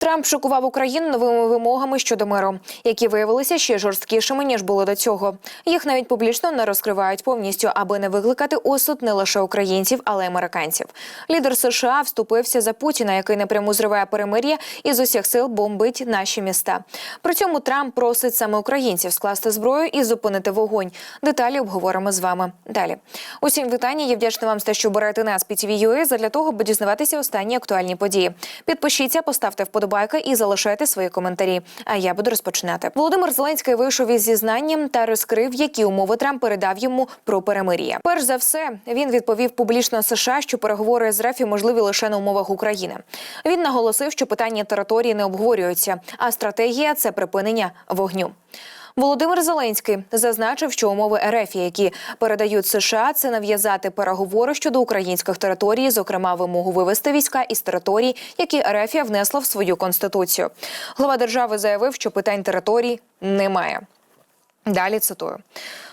Трамп шокував Україну новими вимогами щодо миру, які виявилися ще жорсткішими ніж були до цього. Їх навіть публічно не розкривають повністю, аби не викликати осуд не лише українців, але й американців. Лідер США вступився за Путіна, який напряму зриває перемир'я і з усіх сил бомбить наші міста. При цьому Трамп просить саме українців скласти зброю і зупинити вогонь. Деталі обговоримо з вами далі. Усім вітання. Я вдячна вам за те, що берете нас під задля того, аби дізнаватися останні актуальні події. Підпишіться, поставте вподобайки і залишайте свої коментарі. А я буду розпочинати. Володимир Зеленський вийшов із зізнанням та розкрив, які умови Трамп передав йому про перемир'я. Перш за все, він відповів публічно США, що переговори з РФ можливі лише на умовах України. Він наголосив, що питання території не обговорюються, а стратегія це припинення вогню. Володимир Зеленський зазначив, що умови РФ, які передають США, це нав'язати переговори щодо українських територій, зокрема вимогу вивести війська із територій, які РФ внесла в свою конституцію. Глава держави заявив, що питань територій немає. Далі цитую.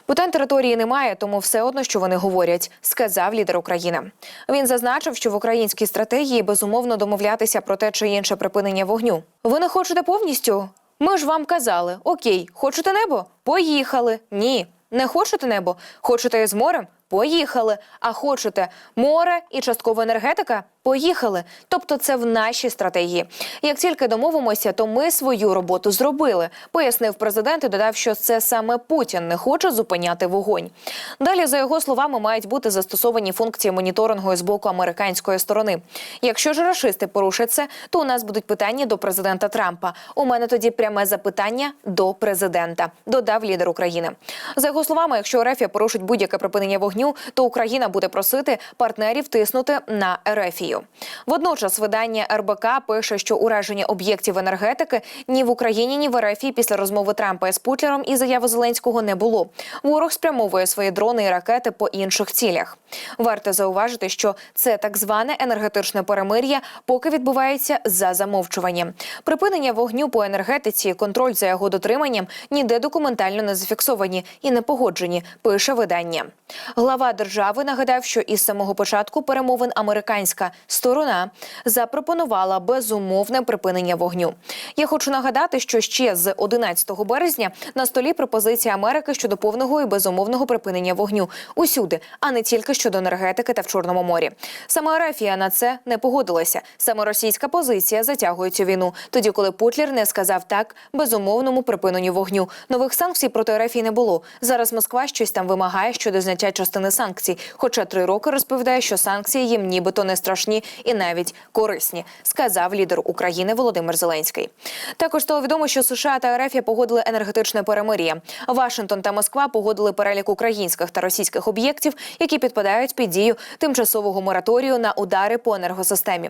Питань території немає, тому все одно, що вони говорять, сказав лідер України. Він зазначив, що в українській стратегії безумовно домовлятися про те чи інше припинення вогню. Ви не хочете повністю? Ми ж вам казали: Окей, хочете небо? Поїхали. Ні. Не хочете небо? Хочете із морем? Поїхали. А хочете море і часткова енергетика? Поїхали. Тобто, це в нашій стратегії. Як тільки домовимося, то ми свою роботу зробили, пояснив президент і додав, що це саме Путін не хоче зупиняти вогонь. Далі, за його словами, мають бути застосовані функції моніторингу з боку американської сторони. Якщо ж рашисти порушать це, то у нас будуть питання до президента Трампа. У мене тоді пряме запитання до президента, додав лідер України. За його словами, якщо РФ порушить будь-яке припинення вогню, то Україна буде просити партнерів тиснути на Ерефію. Водночас видання РБК пише, що ураження об'єктів енергетики ні в Україні, ні в Ерефії після розмови Трампа з Путлером і заяви Зеленського не було. Ворог спрямовує свої дрони і ракети по інших цілях. Варто зауважити, що це так зване енергетичне перемир'я, поки відбувається за замовчуванням. Припинення вогню по енергетиці, контроль за його дотриманням ніде документально не зафіксовані і не погоджені. Пише видання. Глава держави нагадав, що із самого початку перемовин американська сторона запропонувала безумовне припинення вогню. Я хочу нагадати, що ще з 11 березня на столі пропозиція Америки щодо повного і безумовного припинення вогню усюди, а не тільки щодо енергетики та в Чорному морі. Саме Арафія на це не погодилася. Саме російська позиція затягує цю війну, тоді коли Путлер не сказав так безумовному припиненню вогню. Нових санкцій проти Арафії не було. Зараз Москва щось там вимагає щодо зняття частини санкцій. Хоча три роки розповідає, що санкції їм нібито не страшні і навіть корисні, сказав лідер України Володимир Зеленський. Також стало відомо, що США та РФ погодили енергетичне перемир'я. Вашингтон та Москва погодили перелік українських та російських об'єктів, які підпадають під дію тимчасового мораторію на удари по енергосистемі.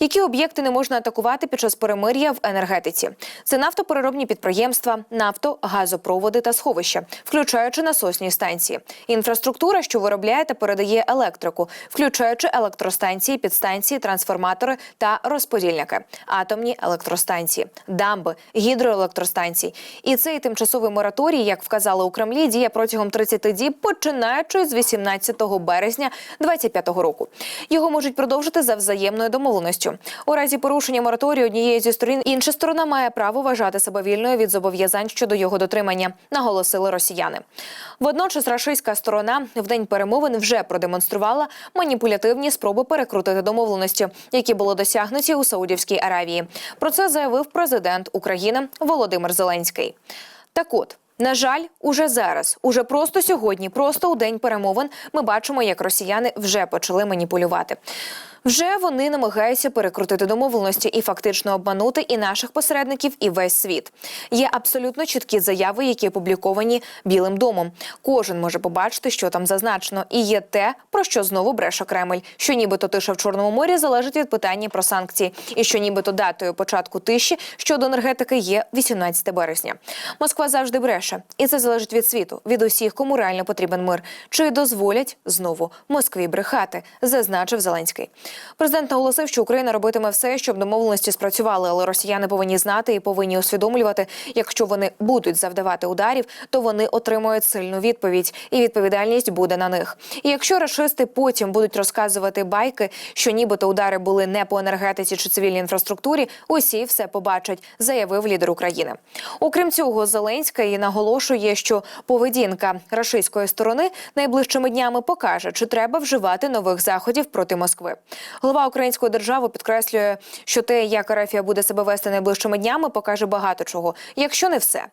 Які об'єкти не можна атакувати під час перемир'я в енергетиці? Це нафтопереробні підприємства, нафто, газопроводи та сховища, включаючи насосні станції, інфраструктура, що виробляє та передає електрику, включаючи електростанції, підстанції, трансформатори та розподільники, атомні електростанції, дамби, гідроелектростанції. І цей тимчасовий мораторій, як вказали у Кремлі, діє протягом 30 діб, починаючи з 18 березня 2025 року. Його можуть продовжити за взаємною домовленістю. У разі порушення мораторію однієї зі сторін інша сторона має право вважати себе вільною від зобов'язань щодо його дотримання, наголосили росіяни. Водночас рашистська сторона в день перемовин вже продемонструвала маніпулятивні спроби перекрутити домовленості, які були досягнуті у Саудівській Аравії. Про це заявив президент України Володимир Зеленський. Так от. На жаль, уже зараз, уже просто сьогодні, просто у день перемовин, ми бачимо, як росіяни вже почали маніпулювати. Вже вони намагаються перекрутити домовленості і фактично обманути і наших посередників, і весь світ. Є абсолютно чіткі заяви, які опубліковані Білим домом. Кожен може побачити, що там зазначено, і є те, про що знову бреше Кремль, що нібито тиша в Чорному морі залежить від питання про санкції, і що нібито датою початку тиші щодо енергетики є 18 березня. Москва завжди бреше, і це залежить від світу, від усіх, кому реально потрібен мир. Чи дозволять знову Москві брехати, зазначив Зеленський. Президент наголосив, що Україна робитиме все, щоб домовленості спрацювали, але росіяни повинні знати і повинні усвідомлювати, якщо вони будуть завдавати ударів, то вони отримують сильну відповідь, і відповідальність буде на них. І якщо рашисти потім будуть розказувати байки, що нібито удари були не по енергетиці чи цивільній інфраструктурі, усі все побачать, заявив лідер України. Окрім цього, Зеленська і наголошує, що поведінка рашистської сторони найближчими днями покаже, чи треба вживати нових заходів проти Москви. Голова української держави підкреслює, що те, як Арафія буде себе вести найближчими днями, покаже багато чого, якщо не все.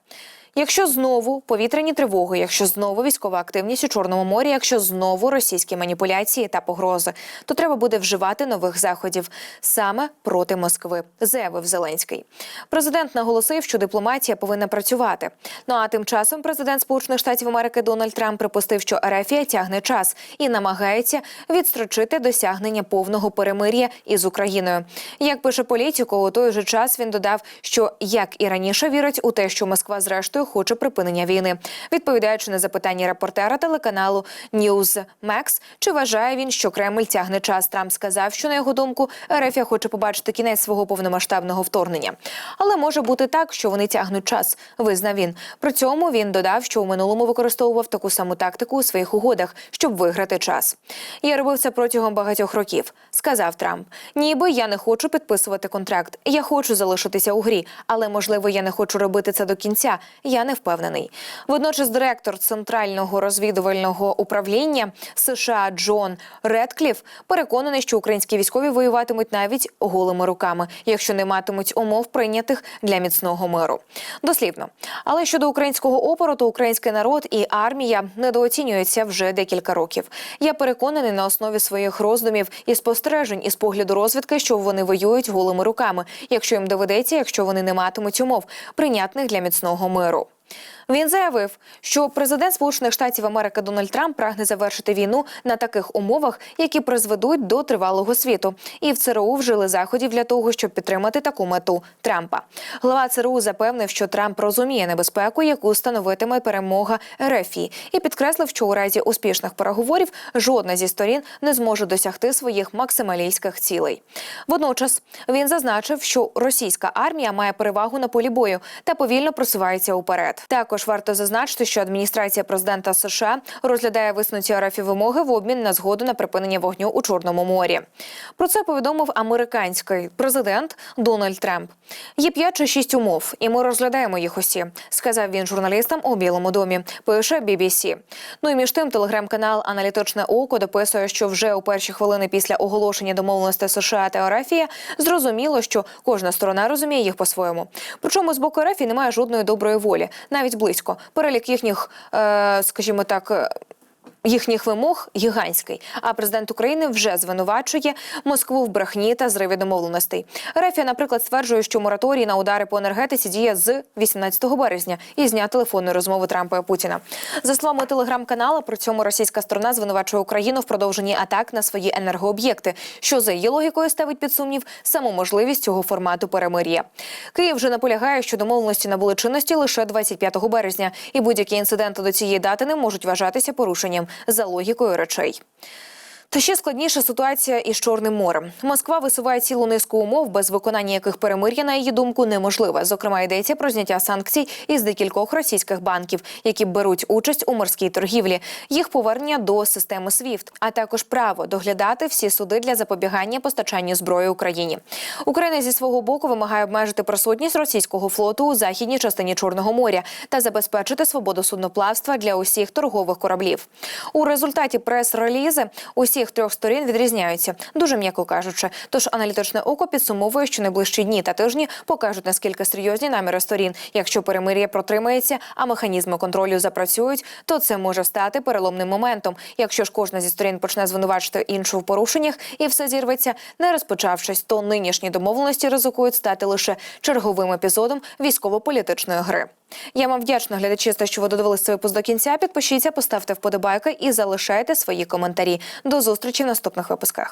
Якщо знову повітряні тривоги, якщо знову військова активність у Чорному морі, якщо знову російські маніпуляції та погрози, то треба буде вживати нових заходів саме проти Москви, заявив Зеленський. Президент наголосив, що дипломатія повинна працювати. Ну а тим часом президент Сполучених Штатів Америки Дональд Трамп припустив, що Ерефія тягне час і намагається відстрочити досягнення повного перемир'я із Україною. Як пише політико, у той же час він додав, що як і раніше вірить у те, що Москва зрештою хоче припинення війни. Відповідаючи на запитання репортера телеканалу Newsmax, чи вважає він, що Кремль тягне час, Трамп сказав, що на його думку Ерефія хоче побачити кінець свого повномасштабного вторгнення. Але може бути так, що вони тягнуть час, визнав він. При цьому він додав, що у минулому використовував таку саму тактику у своїх угодах, щоб виграти час. Я робив це протягом багатьох років, сказав Трамп. Ніби я не хочу підписувати контракт. Я хочу залишитися у грі, але можливо я не хочу робити це до кінця. Я не впевнений. Водночас, директор центрального розвідувального управління США Джон Редкліф переконаний, що українські військові воюватимуть навіть голими руками, якщо не матимуть умов прийнятих для міцного миру. Дослівно, але щодо українського опору, то український народ і армія недооцінюються вже декілька років. Я переконаний на основі своїх роздумів і спостережень із погляду розвідки, що вони воюють голими руками, якщо їм доведеться, якщо вони не матимуть умов, прийнятних для міцного миру. Він заявив, що президент Сполучених Штатів Америки Дональд Трамп прагне завершити війну на таких умовах, які призведуть до тривалого світу, і в ЦРУ вжили заходів для того, щоб підтримати таку мету Трампа. Глава ЦРУ запевнив, що Трамп розуміє небезпеку, яку становитиме перемога РФІ, і підкреслив, що у разі успішних переговорів жодна зі сторін не зможе досягти своїх максималістських цілей. Водночас він зазначив, що російська армія має перевагу на полі бою та повільно просувається уперед. Також варто зазначити, що адміністрація президента США розглядає висунуті РФ вимоги в обмін на згоду на припинення вогню у Чорному морі. Про це повідомив американський президент Дональд Трамп. Є п'ять чи шість умов, і ми розглядаємо їх усі, сказав він журналістам у Білому домі. Пише BBC. Ну і між тим, телеграм-канал Аналітичне око дописує, що вже у перші хвилини після оголошення домовленостей США та Арафія зрозуміло, що кожна сторона розуміє їх по-своєму. Причому з боку Арафії немає жодної доброї волі, навіть близько. Перелік їхніх, е, скажімо так. Їхніх вимог гігантський. А президент України вже звинувачує Москву в брехні та зриві домовленостей. Рефія, наприклад, стверджує, що мораторій на удари по енергетиці діє з 18 березня і з дня телефонної розмови Трампа і Путіна. За словами телеграм-канала, при цьому російська сторона звинувачує Україну в продовженні атак на свої енергооб'єкти, що за її логікою ставить під сумнів саму можливість цього формату перемир'я. Київ вже наполягає, що домовленості набули чинності лише 25 березня, і будь-які інциденти до цієї дати не можуть вважатися порушенням за логікою речей. Та ще складніша ситуація із Чорним морем. Москва висуває цілу низку умов, без виконання яких перемир'я, на її думку, неможливе. Зокрема, йдеться про зняття санкцій із декількох російських банків, які беруть участь у морській торгівлі, їх повернення до системи SWIFT, а також право доглядати всі суди для запобігання постачанню зброї Україні. Україна зі свого боку вимагає обмежити присутність російського флоту у західній частині Чорного моря та забезпечити свободу судноплавства для усіх торгових кораблів. У результаті прес-релізи усіх трьох сторін відрізняються, дуже м'яко кажучи. Тож аналітичне око підсумовує, що найближчі дні та тижні покажуть наскільки серйозні наміри сторін. Якщо перемир'я протримається, а механізми контролю запрацюють, то це може стати переломним моментом. Якщо ж кожна зі сторін почне звинувачити іншу в порушеннях і все зірветься, не розпочавшись, то нинішні домовленості ризикують стати лише черговим епізодом військово-політичної гри. Я вам вдячна глядачі, що ви додивилися випуск до кінця. Підпишіться, поставте вподобайки і залишайте свої коментарі. До зустрічі в наступних випусках.